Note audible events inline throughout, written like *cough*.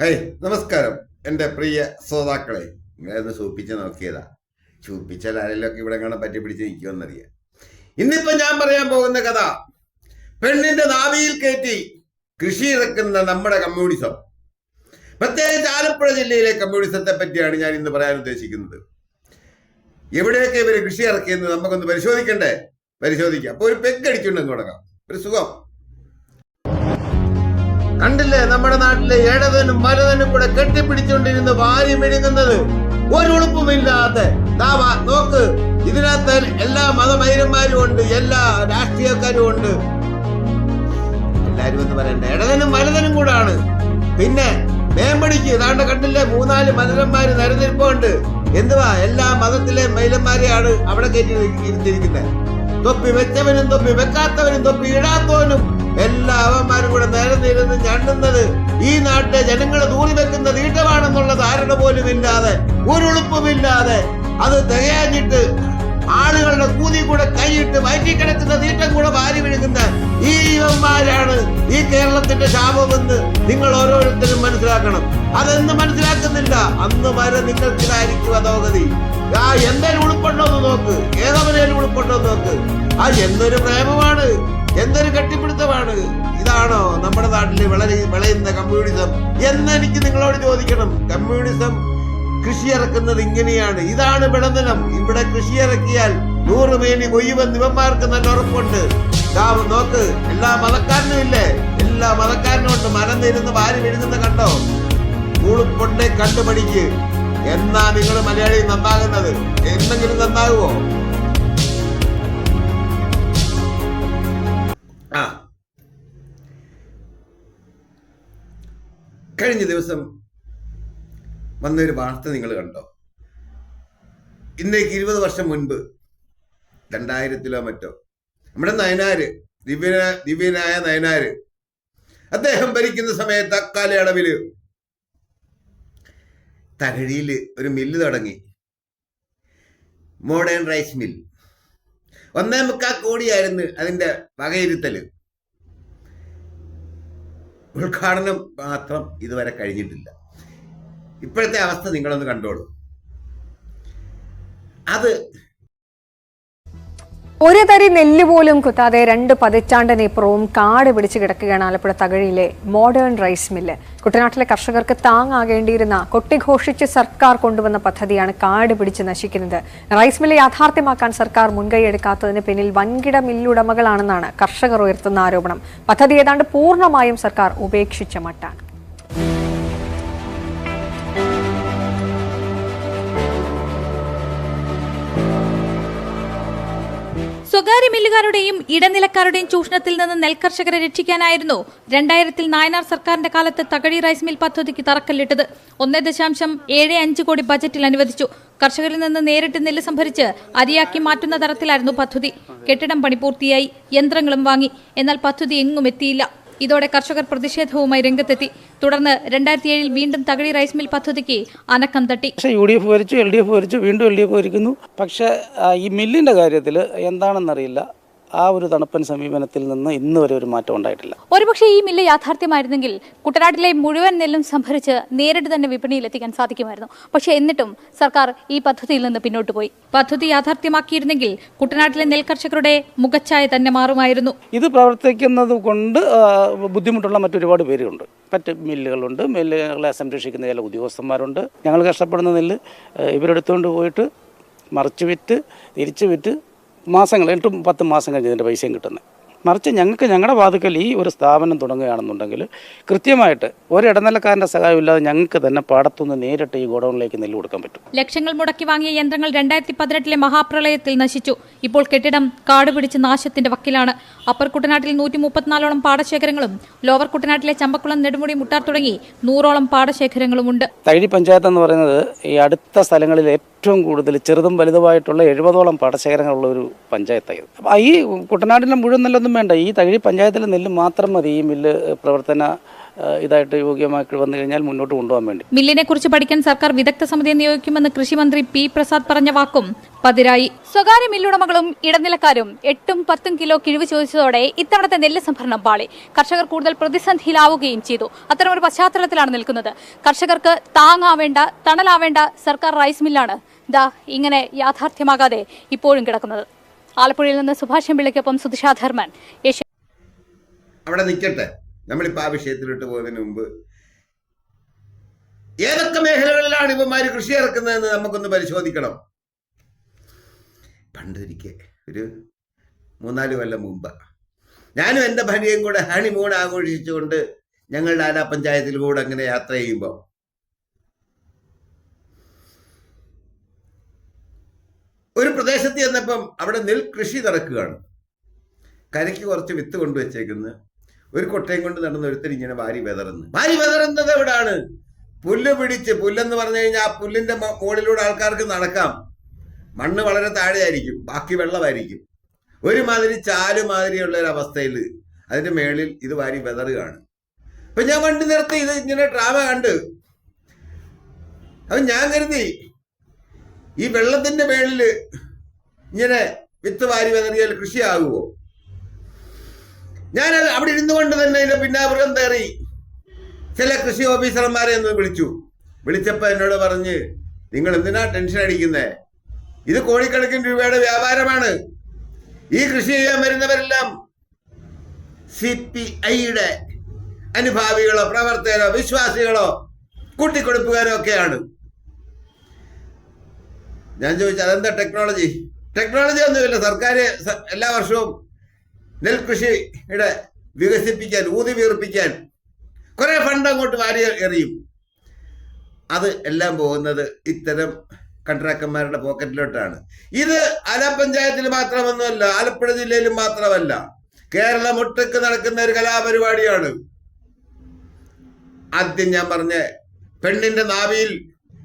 Hey നമസ്കാരം. എന്റെ പ്രിയ ശ്രോതാക്കളെ നിങ്ങളൊന്ന് സൂപ്പിച്ച് നോക്കിയതാ. സൂപ്പിച്ചാൽ ആരെങ്കിലുമൊക്കെ ഇവിടെ കാണാൻ പറ്റി പിടിച്ച് നിൽക്കുമെന്നറിയാം. ഇന്നിപ്പോ ഞാൻ പറയാൻ പോകുന്ന കഥ പെണ്ണിന്റെ നാവിയിൽ കയറ്റി കൃഷി ഇറക്കുന്ന നമ്മുടെ കമ്മ്യൂണിസം. പ്രത്യേകിച്ച് ആലപ്പുഴ ജില്ലയിലെ കമ്മ്യൂണിസത്തെ പറ്റിയാണ് ഞാൻ ഇന്ന് പറയാൻ ഉദ്ദേശിക്കുന്നത്. എവിടെയൊക്കെ ഇവർ കൃഷി ഇറക്കിയെന്ന് നമുക്കൊന്ന് പരിശോധിക്കണ്ടേ? പരിശോധിക്കാം. അപ്പോൾ ഒരു പെഗ് അടിച്ചുണ്ടെന്ന് തുടങ്ങാം. ഒരു സുഖം. കണ്ടില്ലേ? നമ്മുടെ നാട്ടിലെ ഇടവനും വലതനും കൂടെ കെട്ടിപ്പിടിച്ചുകൊണ്ടിരുന്ന് വാരി മെഴുകുന്നത് ഒരു ഉളുപ്പുമില്ലാതെ. നോക്ക്. ഇതിനകത്ത് എല്ലാ മതമൈരന്മാരും ഉണ്ട് എല്ലാ രാഷ്ട്രീയക്കാരും ഉണ്ട്. എല്ലാരും എന്ന് പറയണ്ട? ഇടതനും വലതനും കൂടാണ്. പിന്നെ മേമ്പടിക്ക് ഇതാണ്ട് കണ്ടില്ലേ? മൂന്നാൽ മലരന്മാര് നിരനിൽപ്പുണ്ട് എന്തുവാ? എല്ലാ മതത്തിലെ മൈലന്മാരെയാണ് അവിടെ കയറ്റി ഇരുത്തിയിരിക്കുന്നത്. തൊപ്പി വെച്ചവനും തൊപ്പി വെക്കാത്തവനും തൊപ്പി ഇടാത്തവനും എല്ലാ അവന്മാരും കൂടെ നേരെ നിരന്നിരുന്ന് ഞണ്ടുന്നത് ഈ നാട്ടിലെ ജനങ്ങൾ തൂറി വെക്കുന്ന തീട്ടമാണെന്നുള്ള ധാരണ പോലും ഇല്ലാതെ ഒരു ഉളുപ്പുമില്ലാതെ അത് തികയാഞ്ഞിട്ട് ആളുകളുടെ കൂതി കൂടെ കൈയിട്ട് വയറ്റി കിടക്കുന്ന തീട്ടം കൂടെ വാരി വിഴുകുന്ന ഈ ഇവന്മാരാണ് ഈ കേരളത്തിന്റെ ശാപമെന്ന് നിങ്ങൾ ഓരോരുത്തരും മനസ്സിലാക്കണം. അതെന്ന് മനസ്സിലാക്കുന്നില്ല. അന്ന് വരെ നിങ്ങൾക്കിതായിരിക്കും അതോഗതി ആ എന്തേലും ഉളുപ്പുണ്ടോ എന്ന് നോക്ക്. ഏതവനേലും ഉളുപ്പുണ്ടോ എന്ന് നോക്ക്. ആ എന്തൊരു പ്രേമമാണ്. എന്തൊരു കെട്ടിപ്പിടുത്തമാണ്? ഇതാണോ നമ്മുടെ നാട്ടിൽ വളരെ വിളയുന്ന കമ്മ്യൂണിസം? എന്ന് എനിക്ക് നിങ്ങളോട് ചോദിക്കണം. കമ്മ്യൂണിസം കൃഷി ഇറക്കുന്നത് ഇങ്ങനെയാണ്. ഇതാണ് വിളനിലം ഇവിടെ കൃഷി ഇറക്കിയാൽ നൂറ് മേനി കൊയ്യുമെന്ന് ഇവന്മാർക്ക് നല്ല ഉറപ്പുണ്ട്. ഗാവ് നോക്ക് എല്ലാ മതക്കാരനും ഇല്ലേ? എല്ലാ മതക്കാരനും ഉണ്ട്. മരം നിരുന്ന് വാരി വിഴുങ്ങുന്ന കണ്ടോ? ഉളുപ്പുണ്ടെ കണ്ടുപഠിക്ക്. എന്നാ നിങ്ങൾ മലയാളി നന്നാകുന്നത്? എന്തെങ്കിലും നന്നാകുമോ കഴിഞ്ഞ ദിവസം വന്നൊരു വാർത്ത നിങ്ങൾ കണ്ടോ? ഇന്നേക്ക് ഇരുപത് വർഷം മുൻപ് രണ്ടായിരത്തിലോ മറ്റോ നമ്മുടെ നയനാര് ദിവ്യന ദിവ്യനായ നയനാര് അദ്ദേഹം ഭരിക്കുന്ന സമയത്ത് അക്കാലയളവിൽ തകഴിയിൽ ഒരു മില്ല് തുടങ്ങി. മോഡേൺ റൈസ് മിൽ ഒന്നേ മുക്കാൽ കോടിയായിരുന്നു അതിന്റെ വകയിരുത്തൽ. ഉദ്ഘാടനം മാത്രം ഇതുവരെ കഴിഞ്ഞിട്ടില്ല. ഇപ്പോഴത്തെ അവസ്ഥ നിങ്ങളൊന്ന് കണ്ടോളൂ. അത് ഒരു തരി നെല്ല് പോലും കുത്താതെ രണ്ട് പതിറ്റാണ്ടിനിപ്പുറവും കാട് പിടിച്ച് കിടക്കുകയാണ് ആലപ്പുഴ തകഴിയിലെ മോഡേൺ റൈസ് മില്ല് കുട്ടനാട്ടിലെ കർഷകർക്ക് താങ്ങാകേണ്ടിയിരുന്ന കൊട്ടിഘോഷിച്ച് സർക്കാർ കൊണ്ടുവന്ന പദ്ധതിയാണ് കാട് പിടിച്ച് നശിക്കുന്നത്. റൈസ് മില്ല് യാഥാർത്ഥ്യമാക്കാൻ സർക്കാർ മുൻകൈ മുൻകൈയെടുക്കാത്തതിന് പിന്നിൽ വൻകിട മില്ലുടമകളാണെന്നാണ് കർഷകർ ഉയർത്തുന്ന ആരോപണം. പദ്ധതി ഏതാണ്ട് പൂർണമായും സർക്കാർ ഉപേക്ഷിച്ച മട്ടാണ്. സ്വകാര്യ മില്ലുകാരുടെയും ഇടനിലക്കാരുടെയും ചൂഷണത്തിൽ നിന്ന് നെൽകർഷകരെ രക്ഷിക്കാനായിരുന്നു രണ്ടായിരത്തിൽ നായനാർ സർക്കാരിന്റെ കാലത്ത് തകഴി റൈസ് മിൽ പദ്ധതിക്ക് തറക്കല്ലിട്ടത്. ഒന്നേ ദശാംശം ഏഴ് അഞ്ച് കോടി ബജറ്റിൽ അനുവദിച്ചു. കർഷകരിൽ നിന്ന് നേരിട്ട് നെല്ല് സംഭരിച്ച് അരിയാക്കി മാറ്റുന്ന തരത്തിലായിരുന്നു പദ്ധതി. കെട്ടിടം പണി പൂർത്തിയായി യന്ത്രങ്ങളും വാങ്ങി. എന്നാൽ പദ്ധതി എങ്ങും എത്തിയില്ല. ഇതോടെ കർഷകർ പ്രതിഷേധവുമായി രംഗത്തെത്തി. തുടർന്ന് രണ്ടായിരത്തി ഏഴിൽ വീണ്ടും തകഴി റൈസ് മിൽ പദ്ധതിക്ക് അനക്കം തട്ടി. പക്ഷേ യു ഡി എഫ് ഭരിച്ചു എൽ ഡി എഫ് ഭരിച്ചു വീണ്ടും എൽ ഡി എഫ് ഭരിക്കുന്നു. പക്ഷേ ഈ മില്ലിന്റെ കാര്യത്തിൽ എന്താണെന്നറിയില്ല. ആ ഒരു തണുപ്പൻ സമീപനത്തിൽ നിന്ന് ഇന്ന് വരെ ഒരു മാറ്റം ഉണ്ടായിട്ടില്ല. ഒരുപക്ഷെ ഈ മില്ല് യാഥാർത്ഥ്യമായിരുന്നെങ്കിൽ കുട്ടനാട്ടിലെ മുഴുവൻ നെല്ലും സംഭരിച്ച് നേരിട്ട് തന്നെ വിപണിയിൽ എത്തിക്കാൻ സാധിക്കുമായിരുന്നു. പക്ഷേ എന്നിട്ടും സർക്കാർ ഈ പദ്ധതിയിൽ നിന്ന് പിന്നോട്ട് പോയി. പദ്ധതി യാഥാർത്ഥ്യമാക്കിയിരുന്നെങ്കിൽ കുട്ടനാട്ടിലെ നെൽകർഷകരുടെ മുഖച്ഛായ തന്നെ മാറുമായിരുന്നു. ഇത് പ്രവർത്തിക്കുന്നത് കൊണ്ട് ബുദ്ധിമുട്ടുള്ള മറ്റൊരുപാട് പേരുണ്ട്. മറ്റ് മില്ലുകളുണ്ട്. മില്ലുകളെ സംരക്ഷിക്കുന്ന ചില ഉദ്യോഗസ്ഥന്മാരുണ്ട്. ഞങ്ങൾ കഷ്ടപ്പെടുന്ന നെല്ല് ഇവരെടുത്തുകൊണ്ട് പോയിട്ട് മറിച്ച് വിറ്റ് തിരിച്ചു വിറ്റ് മാസങ്ങൾ എട്ടും പത്തും മാസം കഴിഞ്ഞ് ഇതിന്റെ പൈസയും കിട്ടുന്നത്. മറിച്ച് ഞങ്ങൾക്ക് ഞങ്ങളുടെ വാതുക്കൽ ഈ ഒരു സ്ഥാപനം തുടങ്ങുകയാണെന്നുണ്ടെങ്കിൽ കൃത്യമായിട്ട് ഒരു ഇടനിലക്കാരന്റെ സഹായമില്ലാതെ ഞങ്ങൾക്ക് തന്നെ പാടത്തുനിന്ന് നേരിട്ട് ഈ ഗോഡൗണിലേക്ക് നെല്ല് കൊടുക്കാൻ പറ്റും. ലക്ഷങ്ങൾ മുടക്കി വാങ്ങിയ യന്ത്രങ്ങൾ രണ്ടായിരത്തി പതിനെട്ടിലെ മഹാപ്രളയത്തിൽ നശിച്ചു. ഇപ്പോൾ കെട്ടിടം കാടുപിടിച്ച് നാശത്തിന്റെ വക്കിലാണ്. അപ്പർ കുട്ടനാട്ടിൽ നൂറ്റി മുപ്പത്തിനാലോളം പാടശേഖരങ്ങളും ലോവർ കുട്ടനാട്ടിലെ ചമ്പക്കുളം നെടുമുടി മുട്ടാർ തുടങ്ങി നൂറോളം പാടശേഖരങ്ങളുമുണ്ട്. തകഴി പഞ്ചായത്ത് എന്ന് പറയുന്നത് ഈ അടുത്ത സ്ഥലങ്ങളിൽ ഏറ്റവും കൂടുതൽ ചെറുതും വലുതുമായിട്ടുള്ള എഴുപതോളം പാടശേഖരങ്ങളുള്ള ഒരു പഞ്ചായത്തായിരുന്നു. അപ്പോൾ ഈ കുട്ടനാട്ടിലെ മുഴുവൻ നെല്ലൊന്നും വേണ്ട. ഈ തകഴി പഞ്ചായത്തിലെ നെല്ല് മാത്രം മതി. ഈ മില്ല് പ്രവർത്തന ഇതായിട്ട് യോഗ്യമാക്കി വന്നു കഴിഞ്ഞാൽ മുന്നോട്ട് കൊണ്ടുപോകാൻ വേണ്ടി. മില്ലിനെ കുറിച്ച് പഠിക്കാൻ സർക്കാർ വിദഗ്ധ സമിതിയെ നിയോഗിക്കുമെന്ന് കൃഷിമന്ത്രി പി പ്രസാദ് പറഞ്ഞ വാക്കും പതിരായി. സ്വകാര്യ മില്ലുടമകളും ഇടനിലക്കാരും എട്ടും പത്തും കിലോ കിഴിവ് ചോദിച്ചതോടെ ഇത്തവണത്തെ നെല്ല് സംഭരണം പാളി. കർഷകർ കൂടുതൽ പ്രതിസന്ധിയിലാവുകയും ചെയ്തു. അത്തരമൊരു പശ്ചാത്തലത്തിലാണ് നിൽക്കുന്നത്. കർഷകർക്ക് താങ്ങാവേണ്ട തണലാവേണ്ട സർക്കാർ റൈസ് മില്ലാണ്. ദാ ഇങ്ങനെ യാഥാർത്ഥ്യമാകാതെ ഇപ്പോഴും കിടക്കുന്നത്. ആലപ്പുഴയിൽ നിന്ന് സുഭാഷ് എംപിള്ളയ്ക്കൊപ്പം സുധിഷാ ധർമ്മൻ. ഏഷ്യ അവിടെ നിൽക്കട്ടെ. നമ്മളിപ്പോൾ ആ വിഷയത്തിലോട്ട് പോകുന്നതിന് മുമ്പ് ഏതൊക്കെ മേഖലകളിലാണ് ഇവന്മാര് കൃഷി ഇറക്കുന്നതെന്ന് നമുക്കൊന്ന് പരിശോധിക്കണം. പണ്ടൊരിക്കൽ ഒരു മൂന്നാൽ കൊല്ലം മുമ്പ് ഞാനും എന്റെ ഭാര്യയും കൂടെ ഹണിമൂൺ ആഘോഷിച്ചുകൊണ്ട് ഞങ്ങളുടെ പഞ്ചായത്തിൽ കൂടെ അങ്ങനെ യാത്ര ചെയ്യുമ്പോൾ ഒരു പ്രദേശത്ത് ചെന്നപ്പം അവിടെ നെൽകൃഷി നടക്കുകയാണ്. കരയ്ക്ക് കുറച്ച് വിത്ത് കൊണ്ടുവച്ചേക്കുന്നു. ഒരു കൊട്ടയും കൊണ്ട് നടന്ന ഒരുത്തൻ ഇങ്ങനെ വാരി വെതറുന്നു. വാരി വെതറുന്നത് എവിടാണ്? പുല്ല് പിടിച്ച് പുല്ലെന്ന് പറഞ്ഞു കഴിഞ്ഞാൽ ആ പുല്ലിന്റെ മുകളിലൂടെ ആൾക്കാർക്ക് നടക്കാം. മണ്ണ് വളരെ താഴെയായിരിക്കും ബാക്കി വെള്ളമായിരിക്കും. ഒരുമാതിരി ചാൽ മാതിരിയുള്ള ഒരു അവസ്ഥയിൽ അതിന്റെ മേളിൽ ഇത് വാരി വെതറുകയാണ്. അപ്പൊ ഞാൻ വണ്ടി നിർത്തി ഇത് ഇങ്ങനെ ഡ്രാമ കണ്ട്. അപ്പൊ ഞാൻ കരുതി ഈ വെള്ളത്തിന്റെ മേളിൽ ഇങ്ങനെ വിത്ത് വാരി വെതറിയാൽ കൃഷിയാകുമോ ഞാൻ അവിടെ ഇരുന്നു കൊണ്ട് തന്നെ ഇതിന്റെ പിന്നാപുറം കയറി ചില കൃഷി ഓഫീസർമാരെ ഒന്ന് വിളിച്ചു. വിളിച്ചപ്പോൾ എന്നോട് പറഞ്ഞ് നിങ്ങൾ എന്തിനാ ടെൻഷൻ അടിക്കുന്നത് ഇത് കോടിക്കണക്കിന് രൂപയുടെ വ്യാപാരമാണ്. ഈ കൃഷി ചെയ്യാൻ വരുന്നവരെല്ലാം സി പി ഐയുടെ അനുഭാവികളോ പ്രവർത്തകരോ വിശ്വാസികളോ കൂട്ടിക്കൊടുപ്പുകാരോ ഒക്കെയാണ്. ഞാൻ ചോദിച്ചു അതെന്താ ടെക്നോളജി? ടെക്നോളജി ഒന്നുമില്ല. സർക്കാർ എല്ലാ വർഷവും നെൽകൃഷിയുടെ വികസിപ്പിക്കാൻ ഊതി വീർപ്പിക്കാൻ കുറെ ഫണ്ട് അങ്ങോട്ട് വാരി എറിയും. അത് എല്ലാം പോകുന്നത് ഇത്തരം കൺട്രാക്ടർമാരുടെ പോക്കറ്റിലോട്ടാണ് ഇത് ആല പഞ്ചായത്തിൽ മാത്രമൊന്നുമല്ല ആലപ്പുഴ ജില്ലയിലും മാത്രമല്ല. കേരളം ഒട്ടുക്ക് നടക്കുന്ന ഒരു കലാപരിപാടിയാണ്. ആദ്യം ഞാൻ പറഞ്ഞ പെണ്ണിന്റെ നാവിയിൽ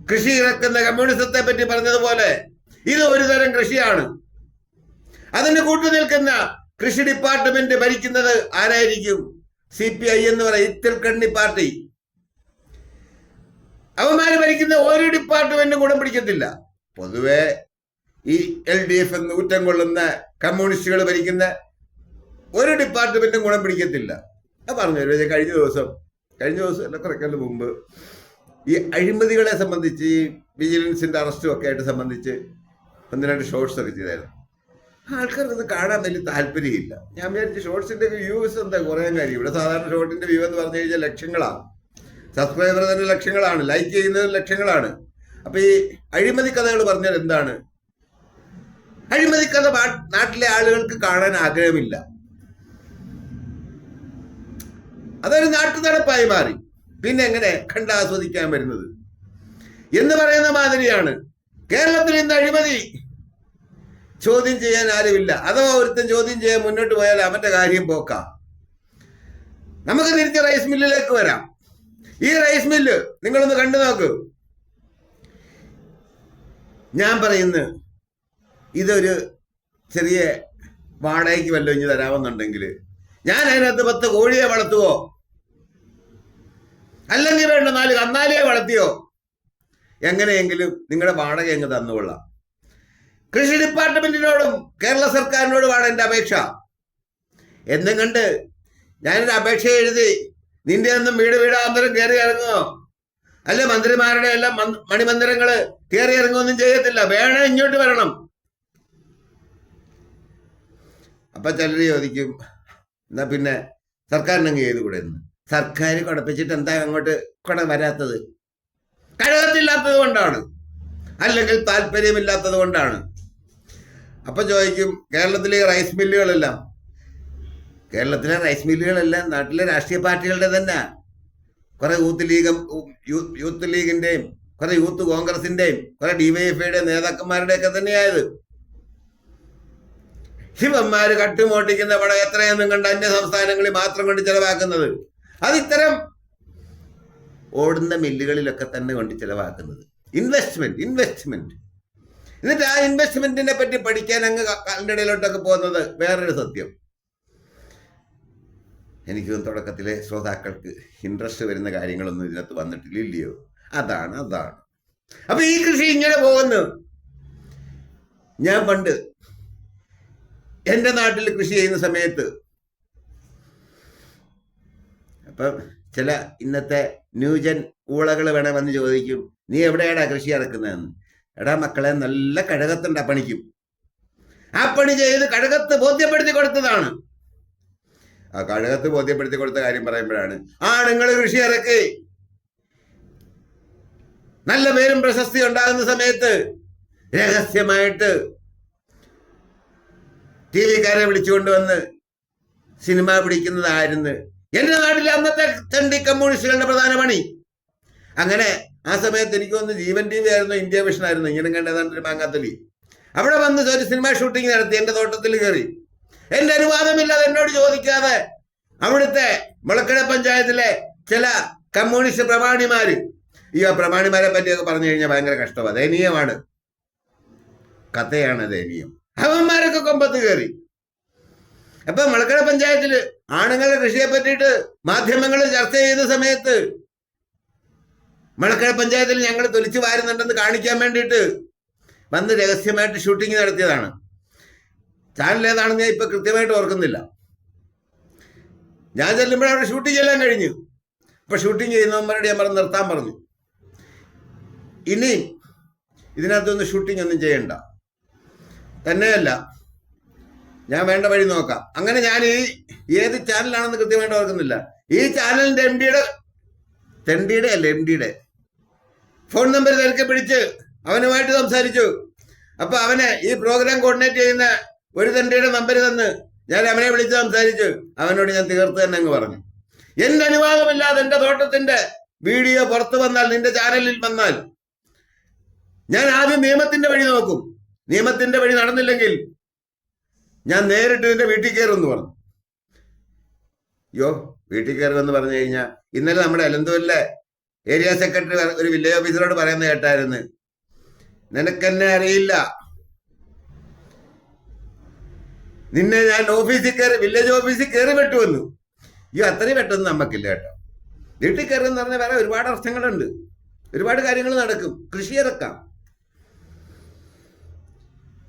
കൃഷി ഇറക്കുന്ന കമ്മ്യൂണിസത്തെ പറ്റി പറഞ്ഞതുപോലെ ഇത് ഒരു തരം കൃഷിയാണ്. അതിന് കൂട്ടു നിൽക്കുന്ന കൃഷി ഡിപ്പാർട്ട്മെന്റ് ഭരിക്കുന്നത് ആരായിരിക്കും? സി പി ഐ എന്ന് പറയുന്ന ഇത്തിൽ കണ്ണി പാർട്ടി. അവന്മാര് ഭരിക്കുന്ന ഒരു ഡിപ്പാർട്ട്മെന്റും കൂടെ പിടിക്കത്തില്ല. പൊതുവെ ഈ എൽ ഡി എഫ് എന്ന് ഊറ്റം കൊള്ളുന്ന കമ്മ്യൂണിസ്റ്റുകൾ ഭരിക്കുന്ന ഒരു ഡിപ്പാർട്ട്മെന്റും ഗുണം പിടിക്കത്തില്ല. ഞാൻ പറഞ്ഞു? കഴിഞ്ഞ ദിവസം കഴിഞ്ഞ ദിവസം അല്ല കുറെ കാലം മുമ്പ് ഈ അഴിമതികളെ സംബന്ധിച്ച് വിജിലൻസിന്റെ അറസ്റ്റും ഒക്കെ ആയിട്ട് സംബന്ധിച്ച് ഒന്ന് രണ്ട് ഷോർട്സ് ഒക്കെ ചെയ്തായിരുന്നു. ആൾക്കാർക്ക് ഇത് കാണാൻ വലിയ താല്പര്യമില്ല. ഞാൻ വിചാരിച്ചു ഷോർട്സിന്റെ വ്യൂസ് എന്താ കുറയാൻ കാര്യം? ഇവിടെ സാധാരണ ഷോർട്ടിന്റെ വ്യൂ എന്ന് പറഞ്ഞു കഴിഞ്ഞാൽ ലക്ഷങ്ങളാണ്. സബ്സ്ക്രൈബർ തന്നെ ലക്ഷങ്ങളാണ്. ലൈക്ക് ചെയ്യുന്നത് ലക്ഷങ്ങളാണ്. അപ്പൊ ഈ അഴിമതി കഥകൾ പറഞ്ഞാൽ എന്താണ്? അഴിമതി കഥ നാട്ടിലെ ആളുകൾക്ക് കാണാൻ ആഗ്രഹമില്ല. അതൊരു നാട്ടു നടപ്പായി മാറി. പിന്നെ എങ്ങനെ കണ്ടാസ്വദിക്കാൻ വരുന്നത്? എന്ന് പറയുന്ന മാതിരിയാണ്. കേരളത്തിൽ ഇന്ന് അഴിമതി. ചോദ്യം ചെയ്യാൻ ആരുമില്ല. അഥവാ ഒരുത്തൻ ചോദ്യം ചെയ്യാൻ മുന്നോട്ട് പോയാൽ അവന്റെ കാര്യം പോക്കാം. നമുക്ക് തിരിച്ച് റൈസ് മില്ലിലേക്ക് വരാം. ഈ റൈസ് മില്ല് നിങ്ങളൊന്ന് കണ്ടു നോക്കൂ. ഞാൻ പറയുന്നു ഇതൊരു ചെറിയ വാടകയ്ക്ക് വല്ലതും ഇഞ്ഞ് തരാമെന്നുണ്ടെങ്കിൽ ഞാൻ അതിനകത്ത് പത്ത് കോഴിയെ വളർത്തുവോ? അല്ലെങ്കിൽ വേണ്ട നാല് കന്നാലിയെ വളർത്തിയോ? എങ്ങനെയെങ്കിലും നിങ്ങളുടെ വാടക അങ്ങ് തന്നുകൊള്ളാം. കൃഷി ഡിപ്പാർട്ട്മെന്റിനോടും കേരള സർക്കാരിനോടുമാണ് എന്റെ അപേക്ഷ. എന്നും കണ്ട് ഞാനൊരു അപേക്ഷ എഴുതി നിന്റെ ഒന്നും വീട് വീടാന്തരം കയറി ഇറങ്ങുമോ അല്ല മന്ത്രിമാരുടെ എല്ലാം മന്- മണിമന്ദിരങ്ങൾ കയറി ഇറങ്ങുമൊന്നും ചെയ്യത്തില്ല. വേണേ ഇങ്ങോട്ട് വരണം. അപ്പൊ ചിലർ ചോദിക്കും എന്നാ പിന്നെ സർക്കാരിനങ്ങ് ചെയ്തുകൂടെ എന്ന്? സർക്കാർ കുടപ്പിച്ചിട്ട് എന്താ അങ്ങോട്ട് കുട വരാത്തത്? കഴകത്തില്ലാത്തത് കൊണ്ടാണ്. അല്ലെങ്കിൽ താല്പര്യമില്ലാത്തത് കൊണ്ടാണ്. അപ്പൊ ചോദിക്കും കേരളത്തിലെ റൈസ് മില്ലുകളെല്ലാം കേരളത്തിലെ റൈസ് മില്ലുകളെല്ലാം നാട്ടിലെ രാഷ്ട്രീയ പാർട്ടികളുടെ തന്നെ. കുറെ യൂത്ത് ലീഗ് യൂത്ത് ലീഗിന്റെയും കുറെ യൂത്ത് കോൺഗ്രസിന്റെയും കുറെ ഡിവൈഎഫ്ഐയുടെ നേതാക്കന്മാരുടെ ഒക്കെ തന്നെയായത്. ശിവന്മാര് കട്ടുമോട്ടിക്കുന്ന പണം എത്രയെന്നും കണ്ട് അന്യ സംസ്ഥാനങ്ങളിൽ മാത്രം കൊണ്ട് ചെലവാക്കുന്നത്. അത് ഇത്തരം ഓടുന്ന മില്ലുകളിലൊക്കെ തന്നെ കൊണ്ട് ചെലവാക്കുന്നത്. ഇൻവെസ്റ്റ്മെന്റ് ഇൻവെസ്റ്റ്മെന്റ് എന്നിട്ട് ആ ഇൻവെസ്റ്റ്മെന്റിനെ പറ്റി പഠിക്കാൻ അങ്ങ് കാലിന്റെ ഇടയിലോട്ടൊക്കെ പോകുന്നത് വേറൊരു സത്യം. എനിക്ക് തുടക്കത്തിലെ ശ്രോതാക്കൾക്ക് ഇൻട്രസ്റ്റ് വരുന്ന കാര്യങ്ങളൊന്നും ഇതിനകത്ത് വന്നിട്ടില്ല ഇല്ലയോ അതാണ് അതാണ്. അപ്പൊ ഈ കൃഷി ഇങ്ങനെ പോകുന്നു. ഞാൻ പണ്ട് എന്റെ നാട്ടിൽ കൃഷി ചെയ്യുന്ന സമയത്ത് അപ്പം ചില ഇന്നത്തെ ന്യൂജൻ ഊളകൾ വേണേ വന്ന് ചോദിക്കും നീ എവിടെയാണ് കൃഷി ഇറക്കുന്നതെന്ന്? എടാ മക്കളെ നല്ല കഴകത്തുണ്ട് ആ പണിക്കും. ആ പണി ചെയ്ത് കഴകത്ത് ബോധ്യപ്പെടുത്തി കൊടുത്തതാണ്. ആ കഴകത്ത് ബോധ്യപ്പെടുത്തി കൊടുത്ത കാര്യം പറയുമ്പോഴാണ് ആ നിങ്ങൾ കൃഷി ഇറക്കി. നല്ല പേരും പ്രശസ്തി ഉണ്ടാകുന്ന സമയത്ത് രഹസ്യമായിട്ട് ടി വിക്കാരെ വിളിച്ചുകൊണ്ടുവന്ന് സിനിമ പിടിക്കുന്നതായിരുന്നു. എന്റെ നാട്ടിലെ അന്നത്തെ തണ്ടി കമ്മ്യൂണിസ്റ്റുകളുടെ പ്രധാന പണി. അങ്ങനെ ആ സമയത്ത് എനിക്ക് തോന്നുന്നു ജീവൻ ടി വി ആയിരുന്നു ഇന്ത്യ വിഷൻ ആയിരുന്നു? ഇങ്ങനെ കണ്ടതാണ് ഒരു മാങ്ങാത്തലി. അവിടെ വന്ന് ഒരു സിനിമ ഷൂട്ടിംഗ് നടത്തി എന്റെ തോട്ടത്തിൽ കയറി. എന്റെ അനുവാദമില്ലാതെ എന്നോട് ചോദിക്കാതെ അവിടുത്തെ മുളക്കട പഞ്ചായത്തിലെ ചില കമ്മ്യൂണിസ്റ്റ് പ്രമാണിമാര് ഈ പ്രമാണിമാരെ പറ്റിയൊക്കെ പറഞ്ഞു കഴിഞ്ഞാൽ ഭയങ്കര കഷ്ടമാണ് ദയനീയമാണ്. കഥയാണ് ദയനീയം. അവന്മാരൊക്കെ കൊമ്പത്ത് കയറി. അപ്പൊ മുളക്കട പഞ്ചായത്തിൽ ആണുങ്ങളുടെ കൃഷിയെ പറ്റിയിട്ട് മാധ്യമങ്ങൾ ചർച്ച ചെയ്ത സമയത്ത് മണക്കര പഞ്ചായത്തിൽ ഞങ്ങൾ തൊലിച്ചു വാരുന്നുണ്ടെന്ന് കാണിക്കാൻ വേണ്ടിയിട്ട് വന്ന് രഹസ്യമായിട്ട് ഷൂട്ടിംഗ് നടത്തിയതാണ്. ചാനൽ ഏതാണെന്ന് ഞാൻ ഇപ്പൊ കൃത്യമായിട്ട് ഓർക്കുന്നില്ല. ഞാൻ ചെല്ലുമ്പോൾ അവിടെ ഷൂട്ടിംഗ് എല്ലാം കഴിഞ്ഞു. അപ്പൊ ഷൂട്ടിംഗ് ചെയ്യുന്നവന്മാരോട് ഞാൻ പറഞ്ഞു നിർത്താൻ പറഞ്ഞു. ഇനി ഇതിനകത്തൊന്നും ഷൂട്ടിംഗ് ഒന്നും ചെയ്യണ്ട. തന്നെയല്ല ഞാൻ വേണ്ട വഴി നോക്കാം. അങ്ങനെ ഞാൻ ഈ ഏത് ചാനലാണെന്ന് കൃത്യമായിട്ട് ഓർക്കുന്നില്ല. ഈ ചാനലിന്റെ എം ഡിയുടെ തെണ്ടിയുടെ അല്ല എം ഡിയുടെ ഫോൺ നമ്പർ തിരക്കെ പിടിച്ച് അവനുമായിട്ട് സംസാരിച്ചു. അപ്പൊ അവന് ഈ പ്രോഗ്രാം കോർഡിനേറ്റ് ചെയ്യുന്ന ഒരു തണ്ടിയുടെ നമ്പർ തന്ന് ഞാൻ അവനെ വിളിച്ച് സംസാരിച്ചു. അവനോട് ഞാൻ തീർത്ത് തന്നെ അങ്ങ് പറഞ്ഞു. എന്റെ അനുവാദമില്ലാതെ എന്റെ തോട്ടത്തിന്റെ വീഡിയോ പുറത്തു വന്നാൽ നിന്റെ ചാനലിൽ വന്നാൽ ഞാൻ ആദ്യം നിയമത്തിന്റെ വഴി നോക്കും. നിയമത്തിന്റെ വഴി നടന്നില്ലെങ്കിൽ ഞാൻ നേരിട്ട് നിന്റെ വീട്ടിൽ കയറുമെന്ന് പറഞ്ഞു. യോ വീട്ടിൽ കയറുമെന്ന് പറഞ്ഞു കഴിഞ്ഞാൽ ഇന്നലെ നമ്മുടെ അലന്തൂരിലെ ഏരിയ സെക്രട്ടറി ഒരു വില്ലേജ് ഓഫീസറോട് പറയുന്നത് കേട്ടായിരുന്നു. നിനക്കെന്നെ അറിയില്ല. നിന്നെ ഞാൻ ഓഫീസിൽ കയറി വില്ലേജ് ഓഫീസിൽ കയറി വെട്ടുവന്നു ഈ അത്രയും വെട്ടൊന്നും നമുക്കില്ല കേട്ടോ. വീട്ടിൽ കയറി എന്ന് പറഞ്ഞാൽ വേറെ ഒരുപാട് അർത്ഥങ്ങളുണ്ട് ഒരുപാട് കാര്യങ്ങൾ നടക്കും. കൃഷി ഇറക്കാം.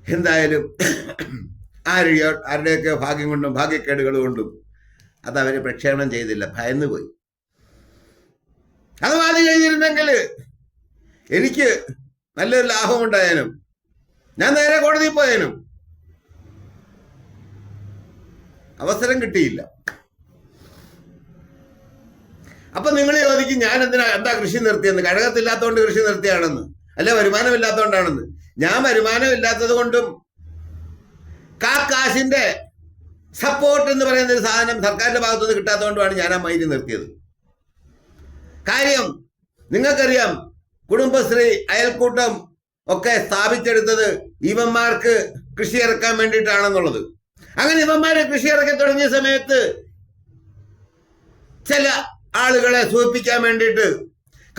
എന്തായാലും *clears throat* ആരുടെയോ ആരുടെയൊക്കെ ഭാഗ്യം കൊണ്ടും ഭാഗ്യക്കേടുകൾ കൊണ്ടും അത് അവർ പ്രക്ഷേപണം ചെയ്തില്ല. ഭയന്നു പോയി അത് അത് കഴിഞ്ഞിരുന്നെങ്കിൽ എനിക്ക് നല്ലൊരു ലാഭം ഉണ്ടായാലും ഞാൻ നേരെ കോടതിയിൽ പോയാലും അവസരം കിട്ടിയില്ല. അപ്പൊ നിങ്ങൾ ചോദിക്കും ഞാൻ എന്തിനാ എന്താ കൃഷി നിർത്തിയെന്ന്? കഴകത്തില്ലാത്തതുകൊണ്ട് കൃഷി നിർത്തിയാണെന്ന്. അല്ലെ വരുമാനമില്ലാത്തതുകൊണ്ടാണെന്ന്. ഞാൻ വരുമാനമില്ലാത്തത് കൊണ്ടും കാക്കാശിന്റെ സപ്പോർട്ട് എന്ന് പറയുന്ന ഒരു സാധനം സർക്കാരിന്റെ ഭാഗത്തുനിന്ന് കിട്ടാത്തതുകൊണ്ടുമാണ് ഞാൻ ആ മൈരി നിർത്തിയത്. കാര്യം നിങ്ങൾക്കറിയാം കുടുംബശ്രീ അയൽക്കൂട്ടം ഒക്കെ സ്ഥാപിച്ചെടുത്തത് ഇവന്മാർക്ക് കൃഷി ഇറക്കാൻ വേണ്ടിയിട്ടാണെന്നുള്ളത്. അങ്ങനെ ഇവന്മാരെ കൃഷി ഇറക്കി തുടങ്ങിയ സമയത്ത് ചില ആളുകളെ സൂചിപ്പിക്കാൻ വേണ്ടിയിട്ട്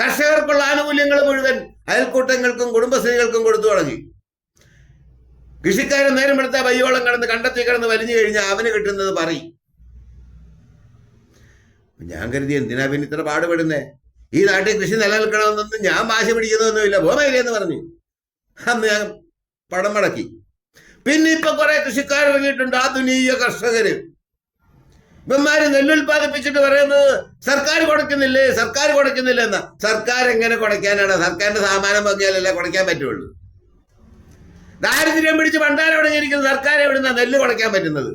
കർഷകർക്കുള്ള ആനുകൂല്യങ്ങൾ മുഴുവൻ അയൽക്കൂട്ടങ്ങൾക്കും കുടുംബശ്രീകൾക്കും കൊടുത്തു തുടങ്ങി. കൃഷിക്കാരൻ നേരം എടുത്ത വയ്യോളം കിടന്ന് കണ്ടെത്തി കിടന്ന് വലിഞ്ഞു കഴിഞ്ഞാൽ അവന് കിട്ടുന്നത് പറയും. ഞാൻ കരുതി എന്തിനാ പിന്നെ ഇത്ര പാടുപെടുന്നേ? ഈ നാട്ടിൽ കൃഷി നിലനിൽക്കണമെന്നൊന്നും ഞാൻ വാശി പിടിക്കുന്നൊന്നുമില്ല. പോമയില്ലെന്ന് പറഞ്ഞു. അന്ന് ഞാൻ പടം മടക്കി. പിന്നെ ഇപ്പൊ കുറെ കൃഷിക്കാർ ഇറങ്ങിയിട്ടുണ്ട് ആധുനിക കർഷകര്. ഇവന്മാര് നെല്ലുൽപാദിപ്പിച്ചിട്ട് പറയുന്നത് സർക്കാർ കൊടുക്കുന്നില്ലേ സർക്കാർ കൊടുക്കുന്നില്ല എന്നാ. സർക്കാർ എങ്ങനെ കൊടുക്കാനാണ് സർക്കാരിന്റെ സാമാനം വാങ്ങിയാലല്ലേ കൊടുക്കാൻ പറ്റുള്ളൂ. ദാരിദ്ര്യം പിടിച്ച് പണ്ടാരം അടങ്ങിയിരിക്കുന്ന സർക്കാർ എവിടുന്ന നെല്ല് കൊടുക്കാൻ പറ്റുന്നത്?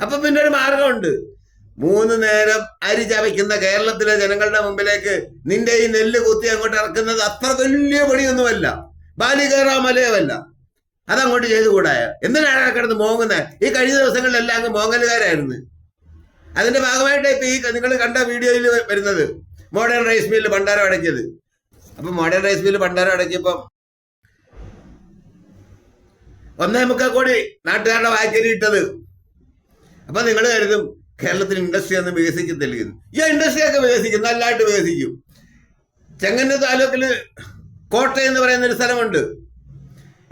അപ്പൊ പിന്നെ ഒരു മാർഗമുണ്ട്. മൂന്ന് നേരം അരി ചവയ്ക്കുന്ന കേരളത്തിലെ ജനങ്ങളുടെ മുമ്പിലേക്ക് നിന്റെ ഈ നെല്ല് കുത്തി അങ്ങോട്ട് ഇറക്കുന്നത് അത്ര വലിയ പണിയൊന്നുമല്ല. ബാലികേറാ മലയുമല്ല. അതങ്ങോട്ട് ചെയ്തുകൂടായ എന്തിനാണ് കിടന്ന് മോങ്ങുന്നത് ഈ കഴിഞ്ഞ ദിവസങ്ങളിലെല്ലാം അങ്ങ് മോങ്ങലുകാരായിരുന്നു. അതിന്റെ ഭാഗമായിട്ട് ഇപ്പൊ ഈ നിങ്ങൾ കണ്ട വീഡിയോയിൽ വരുന്നത്. മോഡേൺ റൈസ് മില്ല് ഭണ്ഡാരം അടക്കിയത്. അപ്പൊ മോഡേൺ റൈസ് മില്ല് ഭണ്ഡാരം അടക്കിയപ്പോ ഒന്നേ മുക്കാൽ കോടി നാട്ടുകാരുടെ വായ്ക്കരി ഇട്ടത്. അപ്പൊ നിങ്ങൾ കരുതും കേരളത്തിൽ ഇൻഡസ്ട്രി ഒന്നും വികസിക്കത്തില്ല. ഈ ഇൻഡസ്ട്രി ഒക്കെ വികസിക്കും നല്ലതായിട്ട് വികസിക്കും. ചെങ്ങന്നൂർ താലൂക്കിൽ കോട്ടയം എന്ന് പറയുന്ന ഒരു സ്ഥലമുണ്ട്.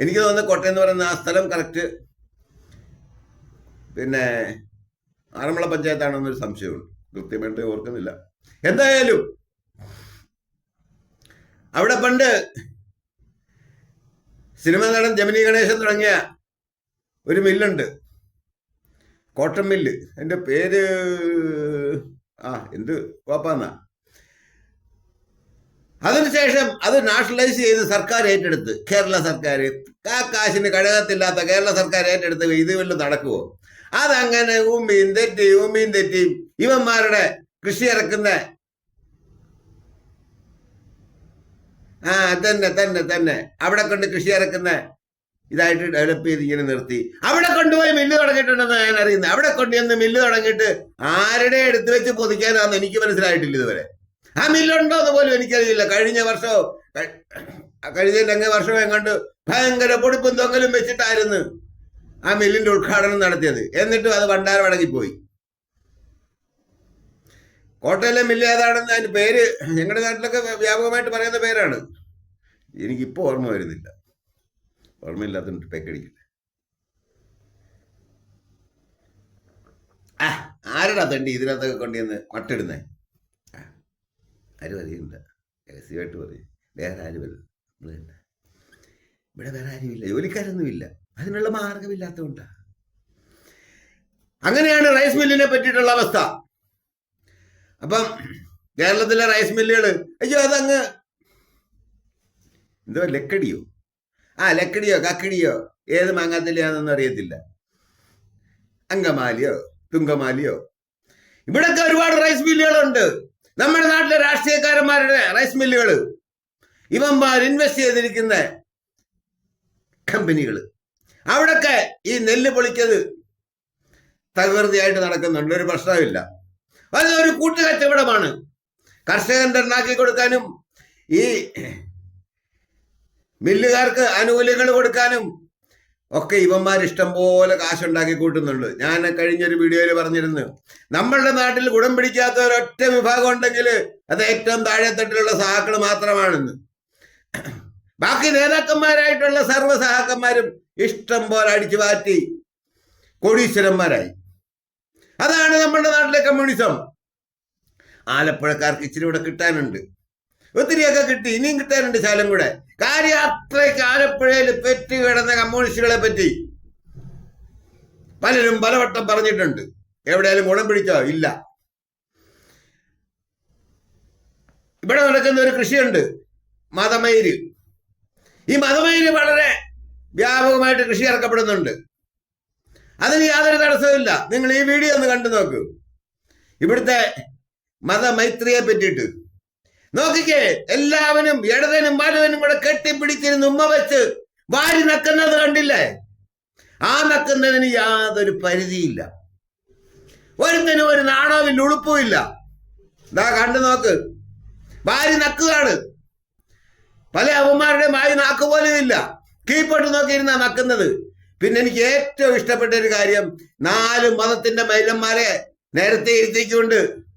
എനിക്ക് തോന്നുന്നു കോട്ടയം എന്ന് പറയുന്ന ആ സ്ഥലം കറക്റ്റ് പിന്നെ ആറന്മുള പഞ്ചായത്താണെന്നൊരു സംശയമുണ്ട്. കൃത്യമായിട്ട് ഓർക്കുന്നില്ല. എന്തായാലും അവിടെ പണ്ട് സിനിമ നടൻ ജമിനി ഗണേശൻ തുടങ്ങിയ ഒരു മില്ലുണ്ട്. കോട്ടൺ മില്ല് എന്റെ പേര് ആ എന്ത് വാപ്പാന്നാ അതിനുശേഷം അത് നാഷണലൈസ് ചെയ്ത് സർക്കാർ ഏറ്റെടുത്ത്. കേരള സർക്കാർ ആ കാശിന് കഴകത്തില്ലാത്ത കേരള സർക്കാർ ഏറ്റെടുത്ത് ഇത് വല്ലതും നടക്കുമോ അതങ്ങനെ ഊമ്പിയും തെറ്റി ഊമ്പിയും തെറ്റി ഇവന്മാരുടെ കൃഷി ഇറക്കുന്ന ആ തന്നെ തന്നെ തന്നെ. അവിടെ കൊണ്ട് കൃഷി ഇറക്കുന്ന ഇതായിട്ട് ഡെവലപ്പ് ചെയ്ത് ഇങ്ങനെ നിർത്തി. അവിടെ കൊണ്ടുപോയി മില്ല് തുടങ്ങിയിട്ടുണ്ടെന്ന് ഞാൻ അറിയുന്നത്. അവിടെ കൊണ്ടുവന്ന് മില്ല് തുടങ്ങിയിട്ട് ആരുടെ എടുത്തു വെച്ച് പൊതിക്കാനാന്ന് എനിക്ക് മനസ്സിലായിട്ടില്ല ഇതുവരെ. ആ മില്ലുണ്ടോ എന്ന് പോലും എനിക്കറിയില്ല. കഴിഞ്ഞ വർഷമോ കഴിഞ്ഞ അങ്ങേ വർഷമോ എങ്ങോട്ട് ഭയങ്കര പൊടിപ്പും തൊങ്ങലും വെച്ചിട്ടായിരുന്നു ആ മില്ലിന്റെ ഉദ്ഘാടനം നടത്തിയത്. എന്നിട്ടും അത് ഭണ്ഡാരം അടങ്ങിപ്പോയി. കോട്ടയിലെ മില്ല് ഏതാണെന്ന് അതിന്റെ പേര് ഞങ്ങളുടെ നാട്ടിലൊക്കെ വ്യാപകമായിട്ട് പറയുന്ന പേരാണ്. എനിക്കിപ്പോൾ ഓർമ്മ വരുന്നില്ല. ഓർമ്മയില്ലാത്തതുകൊണ്ട് പെക്കടിക്കില്ല ആ ആരടാ തണ്ടി ഇതിനകത്തൊക്കെ കൊണ്ടുവന്ന് മട്ടിടുന്നേ? ആരും അറിയില്ല രഹസ്യമായിട്ട് പറയും. വേറെ ആരുമല്ല തന്നെ. ഇവിടെ വേറെ ആരുമില്ല. ജോലിക്കാരൊന്നുമില്ല. അതിനുള്ള മാർഗമില്ലാത്തതുകൊണ്ടാ അങ്ങനെയാണ് റൈസ് മില്ലിനെ പറ്റിയിട്ടുള്ള അവസ്ഥ. അപ്പം കേരളത്തിലെ റൈസ് മില്ലുകൾ അയ്യോ അതങ്ങ് എന്തോ ലക്കടിയോ? ആ ലക്കിടിയോ കക്കിടിയോ ഏത് മാങ്ങാത്തില്ലാന്നൊന്നും അറിയത്തില്ല. അങ്കമാലിയോ തുങ്കമാലിയോ. ഇവിടൊക്കെ ഒരുപാട് റൈസ് മില്ലുകളുണ്ട് നമ്മുടെ നാട്ടിലെ രാഷ്ട്രീയക്കാരന്മാരുടെ റൈസ് മില്ലുകൾ ഇവന്മാർ ഇൻവെസ്റ്റ് ചെയ്തിരിക്കുന്ന കമ്പനികൾ അവിടൊക്കെ ഈ നെല്ല് പൊളിക്കത് തകൃതിയായിട്ട് നടക്കുന്നുണ്ട്. ഒരു പ്രശ്നമില്ല അതൊരു കൂട്ടുകച്ചവടമാണ്. കർഷകന്റെ ഉണ്ടാക്കി കൊടുക്കാനും ഈ മില്ലുകാർക്ക് ആനുകൂല്യങ്ങൾ കൊടുക്കാനും ഒക്കെ ഇവന്മാർ ഇഷ്ടം പോലെ കാശുണ്ടാക്കി കൂട്ടുന്നുണ്ട്. ഞാൻ കഴിഞ്ഞൊരു വീഡിയോയിൽ പറഞ്ഞിരുന്നു നമ്മളുടെ നാട്ടിൽ ഗുണം പിടിക്കാത്ത ഒരൊറ്റ വിഭാഗം ഉണ്ടെങ്കിൽ അത് ഏറ്റവും താഴെത്തട്ടിലുള്ള സഹാക്കൾ മാത്രമാണെന്ന്. ബാക്കി നേതാക്കന്മാരായിട്ടുള്ള സർവ സഹാക്കന്മാരും ഇഷ്ടം പോലെ അടിച്ചു മാറ്റി കോടീശ്വരന്മാരായി. അതാണ് നമ്മുടെ നാട്ടിലെ കമ്മ്യൂണിസം ആലപ്പുഴക്കാർക്ക് ഇച്ചിരി ഇവിടെ കിട്ടാനുണ്ട്. ഒത്തിരിയൊക്കെ കിട്ടി ഇനിയും കിട്ടാനുണ്ട് ശാലം കൂടെ. കാര്യം അത്രയ്ക്ക് ആലപ്പുഴയിൽ പെറ്റ് കിടന്ന കമ്മ്യൂണിസ്റ്റുകളെ പറ്റി പലരും പലവട്ടം പറഞ്ഞിട്ടുണ്ട്. എവിടെയാലും ഗുണം പിടിച്ചോ? ഇല്ല. ഇവിടെ നടക്കുന്ന ഒരു കൃഷിയുണ്ട് മതമയിൽ. ഈ മതമയിൽ വളരെ വ്യാപകമായിട്ട് കൃഷി ഇറക്കപ്പെടുന്നുണ്ട്. അതിന് യാതൊരു തടസ്സമില്ല നിങ്ങൾ ഈ വീഡിയോ ഒന്ന് കണ്ടു നോക്കൂ. ഇവിടുത്തെ മതമൈത്രിയെ പറ്റിയിട്ട്. നോക്കിക്കേ എല്ലാവരും ഇടതനും വലതനും കൂടെ കെട്ടിപ്പിടിച്ചിരുന്ന് ഉമ്മ വെച്ച് വാരി നക്കുന്നത് കണ്ടില്ലേ? ആ നക്കുന്നതിന് യാതൊരു പരിധിയില്ല. ഒരുത്തനും ഒരു നാണവും ഉളുപ്പുമില്ല. ഇതാ കണ്ടു നോക്ക്. വാരി നക്കുകയാണ്. പല അവന്മാരുടെയും വായി നാക്ക് പോലും ഇല്ല. കീഴ്പോട്ട് നോക്കിയിരുന്ന നക്കുന്നത്. പിന്നെ എനിക്ക് ഏറ്റവും ഇഷ്ടപ്പെട്ട ഒരു കാര്യം നാല് മതത്തിന്റെ മൈലന്മാരെ നേരത്തെ ഇരുത്തിക്കൊണ്ട്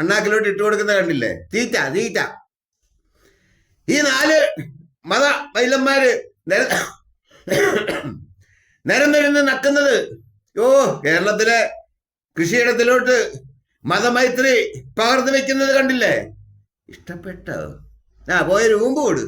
അണ്ണാക്കിലോട്ട് ഇട്ട് കൊടുക്കുന്ന കണ്ടില്ലേ? തീറ്റ തീറ്റ. ഈ നാല് മത വൈലന്മാര് നിരം നിരന്നിരുന്ന് നക്കുന്നത് ഓ കേരളത്തിലെ കൃഷിയിടത്തിലോട്ട് മതമൈത്രി പകർന്നു വെക്കുന്നത് കണ്ടില്ലേ? ഇഷ്ടപ്പെട്ടോ? ആ പോയൊരു ഊമ്പ് കൊടു.